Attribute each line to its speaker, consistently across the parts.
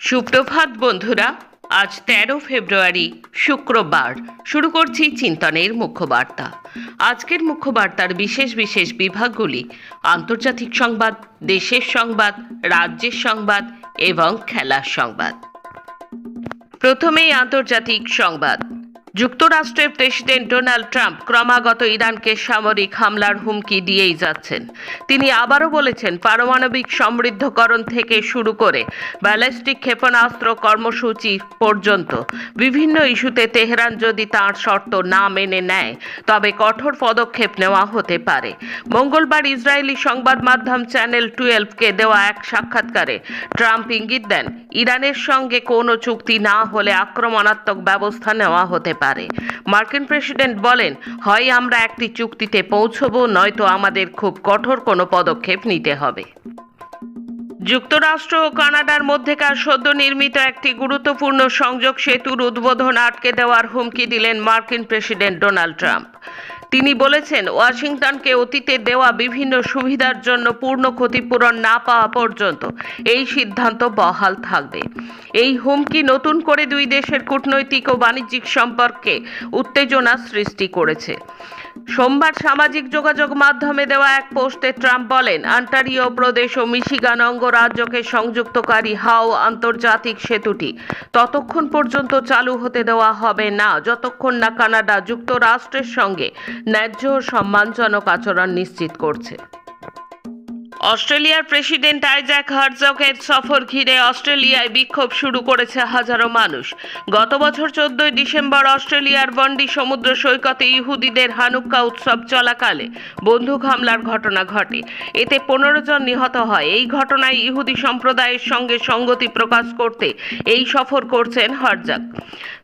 Speaker 1: সুপ্রভাত বন্ধুরা, আজ তেরো ফেব্রুয়ারি, শুক্রবার। শুরু করছি চিন্তনের মুখ্যবার্তা। আজকের মুখ্যবার্তার বিশেষ বিশেষ বিভাগগুলি আন্তর্জাতিক সংবাদ, দেশের সংবাদ, রাজ্যের সংবাদ এবং খেলার সংবাদ। প্রথমেই আন্তর্জাতিক সংবাদ। যুক্তরাষ্ট্রের প্রেসিডেন্ট ডোনাল্ড ট্রাম্প ক্রমাগত ইরানকে সামরিক হামলার হুমকি দিয়েই যাচ্ছেন। তিনি আবারও বলেছেন, পারমাণবিক সমৃদ্ধকরণ থেকে শুরু করে ব্যালিস্টিক ক্ষেপণাস্ত্র কর্মসূচি পর্যন্ত বিভিন্ন ইস্যুতে তেহরান যদি তার শর্ত না মেনে নেয়, তবে কঠোর পদক্ষেপ নেওয়া হতে পারে। মঙ্গলবার ইসরায়েলি সংবাদ মাধ্যম চ্যানেল টুয়েলভকে দেওয়া এক সাক্ষাৎকারে ট্রাম্প ইঙ্গিত দেন, ইরানের সঙ্গে কোনো চুক্তি না হলে আক্রমণাত্মক ব্যবস্থা নেওয়া হতে পারে। মার্কিন প্রেসিডেন্ট বলেন, হয় আমরা একটি চুক্তিতে পৌঁছব, নয়তো আমাদের খুব কঠোর কোনো পদক্ষেপ নিতে হবে। যুক্তরাষ্ট্র ও কানাডার মধ্যেকার সদ্য নির্মিত একটি গুরুত্বপূর্ণ সংযোগ সেতুর উদ্বোধন আটকে দেওয়ার হুমকি দিলেন মার্কিন প্রেসিডেন্ট ডোনাল্ড ট্রাম্প। তিনি বলেছেন, ওয়াশিংটনকে অতীতে দেওয়া বিভিন্ন সুবিধার জন্য পূর্ণ ক্ষতিপূরণ না পাওয়া পর্যন্ত এই সিদ্ধান্ত বহাল থাকবে। এই হুমকি নতুন করে দুই দেশের কূটনৈতিক ও বাণিজ্যিক সম্পর্কে উত্তেজনা সৃষ্টি করেছে। সোমবার সামাজিক যোগাযোগ মাধ্যমে দেওয়া এক পোস্টে ট্রাম্প বলেন, আন্টারিও প্রদেশ ও মিশিগান অঙ্গরাজ্যকে সংযুক্তকারী হাও আন্তর্জাতিক সেতুটি। ততক্ষণ পর্যন্ত চালু হতে দেওয়া হবে না, যতক্ষণ না কানাডা যুক্তরাষ্ট্রের সঙ্গে ন্যায্য সম্মানজনক আচরণ নিশ্চিত করছে। অস্ট্রেলিয়ার প্রেসিডেন্ট আইজ্যাক হার্জকের সফর ঘিরে অস্ট্রেলিয়ায় বিক্ষোভ শুরু করেছে হাজারো মানুষ। গত বছর চোদ্দই ডিসেম্বর অস্ট্রেলিয়ার বন্ডি সমুদ্র সৈকতে ইহুদিদের হানুক্কা উৎসব চলাকালে বন্দুক হামলার ঘটনা ঘটে। এতে পনেরো জন নিহত হয়। এই ঘটনায় ইহুদি সম্প্রদায়ের সঙ্গে সঙ্গতি প্রকাশ করতে এই সফর করছেন হার্জাক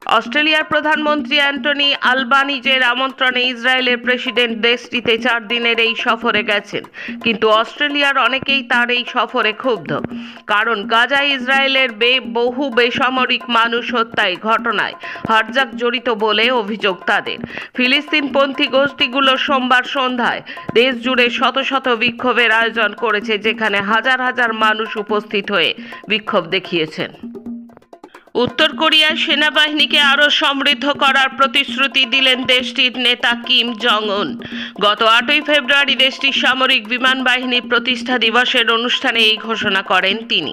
Speaker 1: অস্ট্রেলিয়ার প্রধানমন্ত্রী অ্যান্টনি আলবানিজের আমন্ত্রণে ইসরায়েলের প্রেসিডেন্ট দেশটিতে চার দিনের এই সফরে গেছেন। কিন্তু অস্ট্রেলিয়ার অনেকেই তার এই সফরে ক্ষুব্ধ। কারণ গাজা ইসরায়েলের বে, বহু বেসামরিক মানুষ হত্যায় ঘটনায় হরজাক জড়িত বলে অভিযোগ তাদের। ফিলিস্তিনপন্থী গোষ্ঠীগুলো সোমবার সন্ধ্যায় দেশ জুড়ে শত শত বিক্ষোভের আয়োজন করেছে, যেখানে হাজার হাজার মানুষ উপস্থিত হয়ে বিক্ষোভ দেখিয়েছেন। উত্তর কোরিয়ার সেনাবাহিনীকে আরও সমৃদ্ধ করার প্রতিশ্রুতি দিলেন দেশটির নেতা কিম জং উন গত আটই ফেব্রুয়ারি দেশটির সামরিক বিমান বাহিনী প্রতিষ্ঠা দিবসের অনুষ্ঠানে এই ঘোষণা করেন তিনি।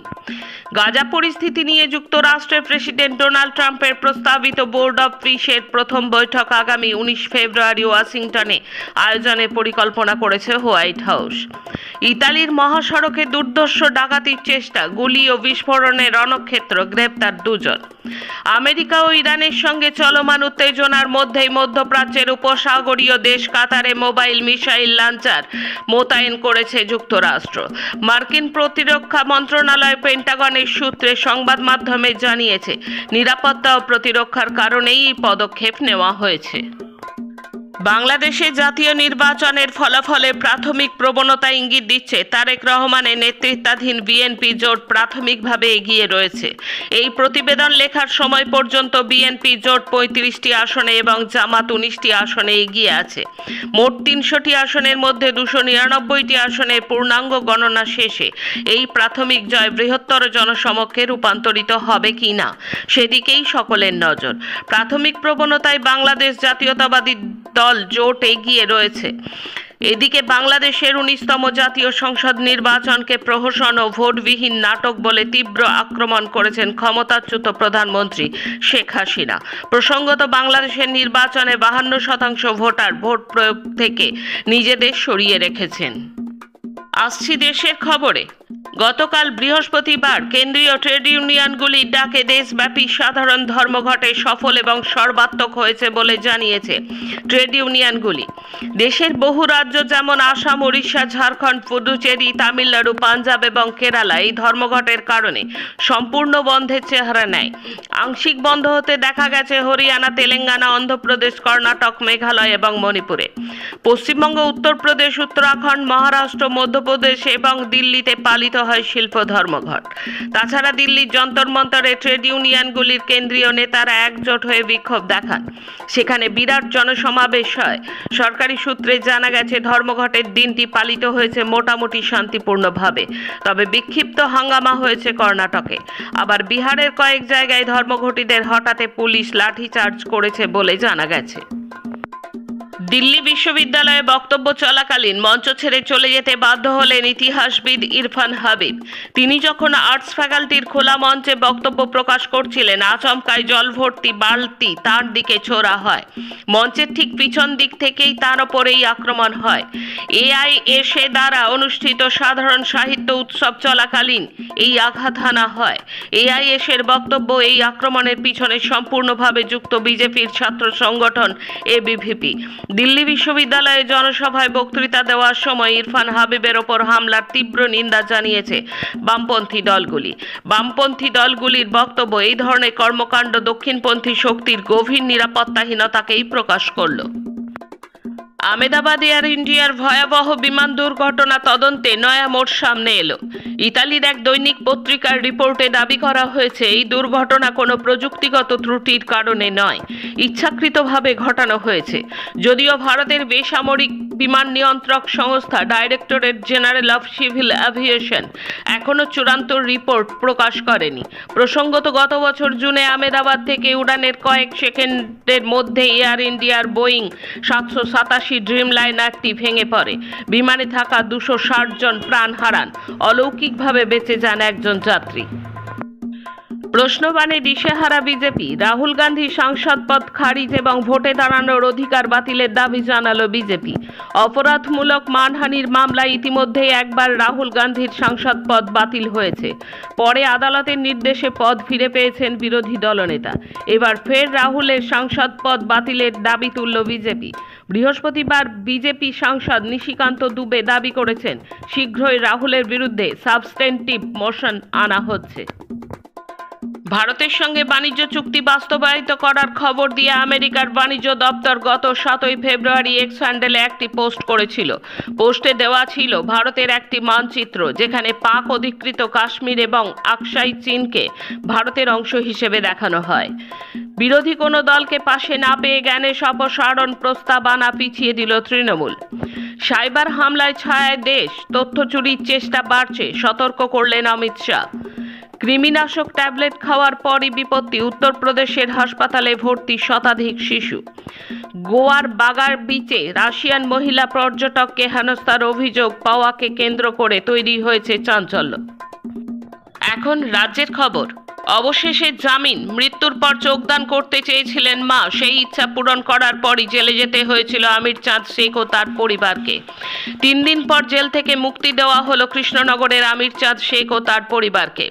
Speaker 1: গাজা পরিস্থিতি নিয়ে যুক্তরাষ্ট্রের প্রেসিডেন্ট ডোনাল্ড ট্রাম্পের প্রস্তাবিত বোর্ড অব পিসের প্রথম বৈঠক আগামী উনিশ ফেব্রুয়ারি ওয়াশিংটনে আয়োজনের পরিকল্পনা করেছে হোয়াইট হাউস। ইতালির মহাসড়কে দুর্ধর্ষ ডাকাতির চেষ্টা, গুলি ও বিস্ফোরণের রণক্ষেত্র গ্রেপ্তার দুজন। আমেরিকা ও ইরানের সঙ্গে চলমান উত্তেজনার মধ্যেই মধ্যপ্রাচ্যের উপসাগরীয় দেশ কাতারে মোবাইল মিসাইল লাঞ্চার মোতায়েন করেছে যুক্তরাষ্ট্র। মার্কিন প্রতিরক্ষা মন্ত্রণালয় পেন্টাগনের সূত্রে সংবাদ মাধ্যমে জানিয়েছে, নিরাপত্তা ও প্রতিরক্ষার কারণেই এই পদক্ষেপ নেওয়া হয়েছে। বাংলাদেশে জাতীয় নির্বাচনের ফলাফলে প্রাথমিক প্রবণতা ইঙ্গিত দিচ্ছে তারেক রহমানের নেতৃত্বাধীন বিএনপি জোট প্রাথমিকভাবে এগিয়ে রয়েছে। এই প্রতিবেদন লেখার সময় পর্যন্ত বিএনপি জোট পঁয়ত্রিশটি আসনে এবং জামাত উনিশটি আসনে এগিয়ে আছে। মোট তিনশোটি আসনের মধ্যে দুশো নিরানব্বইটি আসনের পূর্ণাঙ্গ গণনা শেষে এই প্রাথমিক জয় বৃহত্তর জনসমক্ষে রূপান্তরিত হবে কি না সেদিকেই সকলের নজর। প্রাথমিক প্রবণতায় বাংলাদেশ জাতীয়তাবাদী দল জোট এগিয়ে রয়েছে। এদিকে বাংলাদেশের উনিশতম জাতীয় সংসদ নির্বাচনকে প্রহসন ও ভোটবিহীন নাটক বলে তীব্র আক্রমণ করেছেন ক্ষমতাচ্যুত প্রধানমন্ত্রী শেখ হাসিনা। প্রসঙ্গত, বাংলাদেশের নির্বাচনে বাহান্ন শতাংশ ভোটার ভোট প্রয়োগ থেকে নিজেদের সরিয়ে রেখেছেন। আসছি দেশের খবরে। গতকাল বৃহস্পতিবার কেন্দ্রীয় ট্রেড ইউনিয়নগুলির ডাকে, দেশব্যাপী সাধারণ ধর্মঘটে সফল এবং সর্বাত্মক হয়েছে বলে জানিয়েছে ট্রেড ইউনিয়নগুলি। দেশের বহু রাজ্য যেমন আসাম, উড়িষ্যা, ঝাড়খণ্ড পুডুচেরি তামিলনাড়ু, পাঞ্জাব এবং কেরালা এই ধর্মঘটের কারণে সম্পূর্ণ বন্ধের চেহারা নেয়। আংশিক বন্ধ হতে দেখা গেছে হরিয়ানা, তেলেঙ্গানা, অন্ধ্রপ্রদেশ, কর্ণাটক, মেঘালয় এবং মণিপুরে। পশ্চিমবঙ্গ, উত্তরপ্রদেশ, উত্তরাখণ্ড, মহারাষ্ট্র, মধ্যপ্রদেশ এবং দিল্লিতে পালিত হয় শিল্প ধর্মঘট। তাছাড়া দিল্লির যন্তর মন্তরে ট্রেড ইউনিয়নগুলির কেন্দ্রীয় নেতারা একজোট হয়ে বিক্ষোভ দেখান। সেখানে বিরাট জনসমাবেশ হয়। সরকারি সূত্রে জানা গেছে, ধর্মঘটের দিনটি পালিত হয়েছে মোটামুটি শান্তিপূর্ণভাবে। তবে বিক্ষিপ্ত হাঙ্গামা হয়েছে কর্ণাটকে। আবার বিহারের কয়েক জায়গায় ধর্মঘটীদের হঠাতে পুলিশ লাঠিচার্জ করেছে বলে জানা গেছে। দিল্লি বিশ্ববিদ্যালয়ে বক্তব্য চলাকালীন মঞ্চ ছেড়ে চলে যেতে বাধ্য হলেন ইতিহাসবিদ ইরফান হাবিব। তিনি যখন আর্টস ফ্যাকাল্টির খোলা মঞ্চে বক্তব্য প্রকাশ করছিলেন আচমকায় জল ভর্তি বালতি তার দিকে ছোড়া হয়। মঞ্চের ঠিক পিছন দিক থেকেই তার ওপরেই আক্রমণ হয়। এআই এসে দ্বারা অনুষ্ঠিত সাধারণ সাহিত্য উৎসব চলাকালীন এই আঘাত হানা হয়। এআইএস এর বক্তব্য এই আক্রমণের পিছনে সম্পূর্ণভাবে যুক্ত বিজেপির ছাত্র সংগঠন এবিভিপি। দিল্লি বিশ্ববিদ্যালয়ে জনসভায় বক্তৃতা দেওয়ার সময় ইরফান হাবিবের ওপর হামলার তীব্র নিন্দা জানিয়েছে বামপন্থী দলগুলি। বামপন্থী দলগুলির বক্তব্য এই ধরনের কর্মকাণ্ড দক্ষিণপন্থী শক্তির গভীর নিরাপত্তাহীনতাকেই প্রকাশ করল। আমেদাবাদ এয়ার ইন্ডিয়ার ভয়াবহ বিমান দুর্ঘটনা তদন্তে নয়া মোড় সামনে এলো। ইতালির এক দৈনিক পত্রিকার রিপোর্টে দাবি করা হয়েছে, এই দুর্ঘটনা কোনো প্রযুক্তিগত ত্রুটির কারণে নয়, ইচ্ছাকৃতভাবে ঘটানো হয়েছে। যদিও ভারতের বেসামরিক বিমান নিয়ন্ত্রক সংস্থা directorate general of civil aviation এখনও চূড়ান্ত রিপোর্ট প্রকাশ করেনি। প্রসঙ্গত, গত বছর জুনে আমেদাবাদ থেকে উড়ানের কয়েক সেকেন্ডের মধ্যে এয়ার ইন্ডিয়ার বোয়িং সাতশো সাতাশি ড্রিম লাইনারটি ভেঙে পড়ে। বিমানে থাকা দুশো জন প্রাণ হারান। অলৌকিকভাবে বেঁচে যান একজন যাত্রী। প্রশ্নবাণে দিশেহারা বিজেপি। রাহুল গান্ধী সাংসদ পদ খারিজ এবং ভোটে দাঁড়ানোর অধিকার বাতিলের দাবি জানালো বিজেপি। অপরাধমূলক মানহানির মামলায় ইতিমধ্যেই একবার রাহুল গান্ধীর সাংসদ পদ বাতিল হয়েছে। পরে আদালতের নির্দেশে পদ ফিরে পেয়েছেন বিরোধী দলনেতা। এবার ফের রাহুলের সাংসদ পদ বাতিলের দাবি তুলল বিজেপি। বৃহস্পতিবার বিজেপি সাংসদ নিশিকান্ত দুবে দাবি করেছেন, শীঘ্রই রাহুলের বিরুদ্ধে সাবস্টেন্টিভ মোশন আনা হচ্ছে। ভারতের সঙ্গে বাণিজ্য চুক্তি বাস্তবায়িত করার খবর দিয়ে আমেরিকার বাণিজ্য দপ্তর গত সাতই ফেব্রুয়ারি এক্স হ্যান্ডেলে একটি পোস্ট করেছিল। পোস্টে দেওয়া ছিল ভারতের একটি মানচিত্র যেখানে পাক অধিকৃত কাশ্মীর এবং আকসাই চীনকে ভারতের অংশ হিসেবে দেখানো হয়। বিরোধী কোনো দলকে পাশে না পেয়ে জ্ঞানের অপসারণ প্রস্তাব আনা পিছিয়ে দিল তৃণমূল। সাইবার হামলায় ছায়ায় দেশ, তথ্য চুরির চেষ্টা বাড়ছে, সতর্ক করলেন অমিত শাহ। কৃমিনাশক ট্যাবলেট খাওয়ার পরই বিপত্তি। উত্তরপ্রদেশের হাসপাতালে ভর্তি শতাধিক শিশু। গোয়ার বাগার বিচে রাশিয়ান মহিলা পর্যটককে হেনস্থার অভিযোগ পাওয়াকে কেন্দ্র করে তৈরি হয়েছে চাঞ্চল্য। এখন রাজ্যের খবর। অবশেষে জামিন। মৃত্যুর পর যোগদান করতে চেয়েছিলেন মা। সেই ইচ্ছা পূরণ করার পরই জেলে যেতে হয়েছিল আমির চাঁদ শেখ ও তার পরিবারকে। তিন দিন পর জেল থেকে মুক্তি দেওয়া হলো কৃষ্ণনগরের আমির চাঁদ শেখ ও তার পরিবারকে।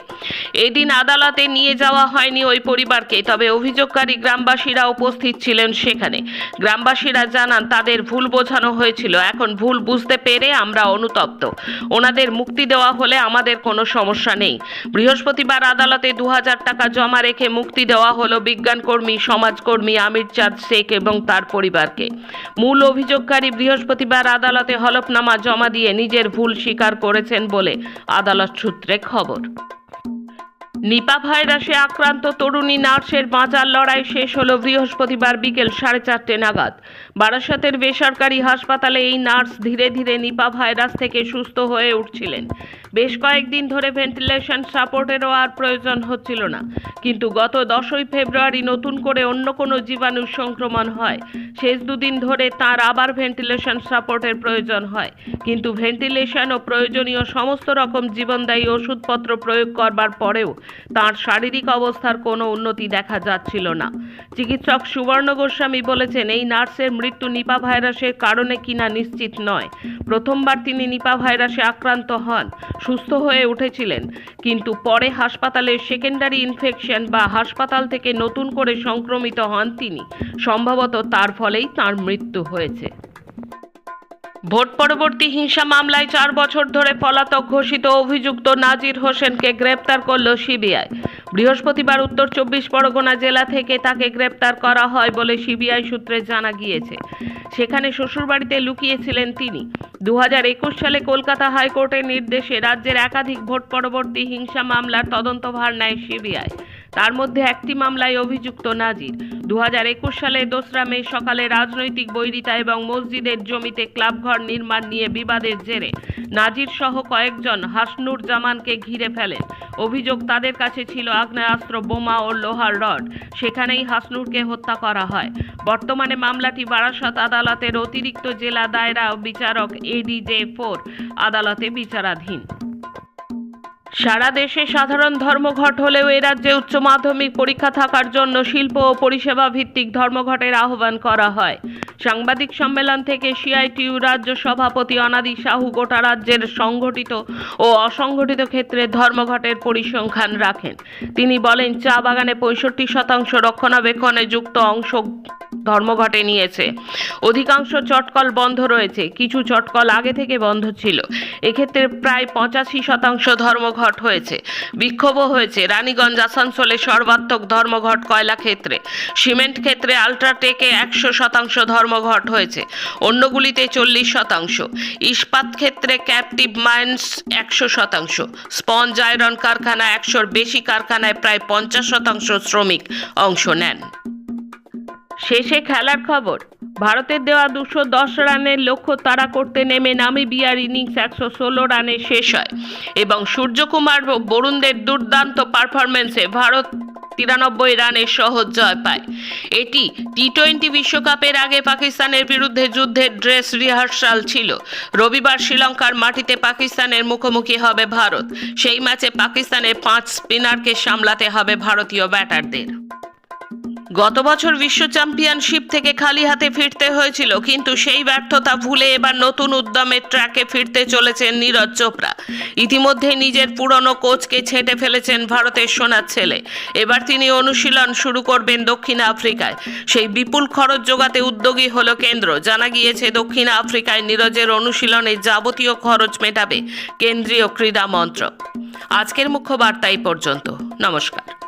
Speaker 1: এদিন আদালতে নিয়ে যাওয়া হয়নি ওই পরিবারকে, তবে অভিযোগকারী গ্রামবাসীরা উপস্থিত ছিলেন সেখানে। গ্রামবাসীরা জানান, তাদের ভুল বোঝানো হয়েছিল। এখন ভুল বুঝতে পেরে আমরা অনুতপ্ত। ওনাদের মুক্তি দেওয়া হলে আমাদের কোনো সমস্যা নেই। বৃহস্পতিবার আদালতে দু হাজার টাকা জমা রেখে মুক্তি দেওয়া হলো বিজ্ঞানকর্মী, সমাজকর্মী আমির চাঁদ শেখ এবং তার পরিবারকে। মূল অভিযোগকারী বৃহস্পতিবার আদালতে হলফনামা জমা দিয়ে নিজের ভুল স্বীকার করেছেন বলে আদালত সূত্রে খবর। নিপা ভাইরাসে আক্রান্ত তরুণী নার্সের বাঁচার লড়াই শেষ হল বৃহস্পতিবার বিকেল সাড়ে চারটে নাগাদ। বারাসাতের বেসরকারি হাসপাতালে এই নার্স ধীরে ধীরে নিপা ভাইরাস থেকে সুস্থ হয়ে উঠছিলেন। বেশ কয়েকদিন ধরে ভেন্টিলেশন সাপোর্টেরও আর প্রয়োজন হচ্ছিল না। কিন্তু গত দশই ফেব্রুয়ারি নতুন করে অন্য কোনো জীবাণুর সংক্রমণ হয়। শেষ দুদিন ধরে তার আবার ভেন্টিলেশন সাপোর্টের প্রয়োজন হয়। কিন্তু ভেন্টিলেশন ও প্রয়োজনীয় সমস্ত রকম জীবনদায়ী ওষুধপত্র প্রয়োগ করবার পরেও তার শারীরিক অবস্থার কোনো উন্নতি দেখা যাচ্ছিল না। চিকিৎসক সুবর্ণ গোস্বামী বলেছেন, এই নার্সের মৃত্যু নিপা ভাইরাসের কারণে কিনা নিশ্চিত নয়। প্রথমবার তিনি নিপা ভাইরাসে আক্রান্ত হন। সুস্থ হয়ে উঠেছিলেন। কিন্তু পরে হাসপাতালে সেকেন্ডারি ইনফেকশন বা হাসপাতাল থেকে নতুন করে সংক্রমিত হন তিনি। সম্ভবত তার ফলেই তার মৃত্যু হয়েছে। ভোট পরবর্তী হিংসা মামলায় চার বছর ধরে পলাতক ঘোষিত অভিযুক্ত নাজির হোসেনকে গ্রেপ্তার করল সিবিআই। বৃহস্পতিবার উত্তর চব্বিশ পরগনা জেলা থেকে তাকে গ্রেপ্তার করা হয় বলে সিবিআই সূত্রে জানা গিয়েছে। সেখানে শ্বশুরবাড়িতে লুকিয়েছিলেন তিনি। দু হাজার একুশ সালে কলকাতা হাইকোর্টের নির্দেশে রাজ্যের একাধিক ভোট পরবর্তী হিংসা মামলার তদন্তভার নেয় সিবিআই। তার মধ্যে একটি মামলায় অভিযুক্ত নাজির। দুহাজার একুশ সালে দোসরা মে সকালে রাজনৈতিক বৈরিতা এবং মসজিদের জমিতে ক্লাবঘর নির্মাণ নিয়ে বিবাদের জেরে নাজির সহ কয়েকজন হাসনুর জামানকে ঘিরে ফেলেন। অভিযোগ তাদের কাছে ছিল আগ্নেয়াস্ত্র, বোমা ও লোহার রড। সেখানেই হাসনুরকে হত্যা করা হয়। বর্তমানে মামলাটি বারাসত আদালতের অতিরিক্ত জেলা দায়রা বিচারক এডিজে ফোর আদালতে বিচারাধীন। সারা দেশে সাধারণ ধর্মঘট হলেও এ রাজ্যে উচ্চ মাধ্যমিক পরীক্ষা থাকার জন্য শিল্প ও পরিষেবা ভিত্তিক ধর্মঘটের আহ্বান করা হয়। সাংবাদিক সম্মেলন থেকে সিআইটিউ রাজ্য সভাপতি অনাদি সাহু গোটা রাজ্যের সংগঠিত ও অসংগঠিত ক্ষেত্রে ধর্মঘটের পরিসংখ্যান রাখেন। তিনি বলেন, চা বাগানে পঁয়ষট্টি শতাংশ রক্ষণাবেক্ষণে যুক্ত অংশ ধর্মঘটে নিয়েছে। অধিকাংশ চটকল বন্ধ রয়েছে। কিছু চটকল আগে থেকে বন্ধ ছিল। এক্ষেত্রে প্রায় পঁচাশি শতাংশ ধর্মঘট হয়েছে। বিক্ষোভও হয়েছে। রানীগঞ্জ, আসানসোলে সর্বাত্মক ধর্মঘট কয়লা ক্ষেত্রে। সিমেন্ট ক্ষেত্রে আলট্রাটেকে একশো শতাংশ ধর্মঘট হয়েছে। অন্যগুলিতে চল্লিশ শতাংশ। ইস্পাত ক্ষেত্রে ক্যাপটিভ মাইন্স একশো শতাংশ। স্পঞ্জ আয়রন কারখানা একশোর বেশি কারখানায় প্রায় পঞ্চাশ শতাংশ শ্রমিক অংশ নেন। শেষে খেলার খবর। ভারতের দেওয়া দুশো দশ রানের লক্ষ্য তাড়া করতে নেমে নামিবিয়ার ইনিংস একশো ষোলো রানে শেষ হয়। এবং সূর্যকুমার বরুণদের দুর্দান্ত পারফরমেন্সে ভারত তিরানব্বই রানের সহজ জয় পায়। এটি টি টোয়েন্টি বিশ্বকাপের আগে পাকিস্তানের বিরুদ্ধে যুদ্ধের ড্রেস রিহার্সাল ছিল। রবিবার শ্রীলঙ্কার মাটিতে পাকিস্তানের মুখোমুখি হবে ভারত। সেই ম্যাচে পাকিস্তানের পাঁচ স্পিনারকে সামলাতে হবে ভারতীয় ব্যাটারদের। গত বছর বিশ্ব চ্যাম্পিয়নশিপ থেকে খালি হাতে ফিরতে হয়েছিল, কিন্তু সেই ব্যর্থতা ভুলে এবার নতুন উদ্যমের ট্র্যাকে ফিরতে চলেছেন নীরজ চোপড়া। ইতিমধ্যে নিজের পুরনো কোচকে ছেঁটে ফেলেছেন ভারতের সোনার ছেলে। এবার তিনি অনুশীলন শুরু করবেন দক্ষিণ আফ্রিকায়। সেই বিপুল খরচ যোগাতে উদ্যোগী হলো কেন্দ্র। জানা গিয়েছে, দক্ষিণ আফ্রিকায় নীরজের অনুশীলনে যাবতীয় খরচ মেটাবে কেন্দ্রীয় ক্রীড়া মন্ত্রক। আজকের মুখ্য বার্তা এই পর্যন্ত। নমস্কার।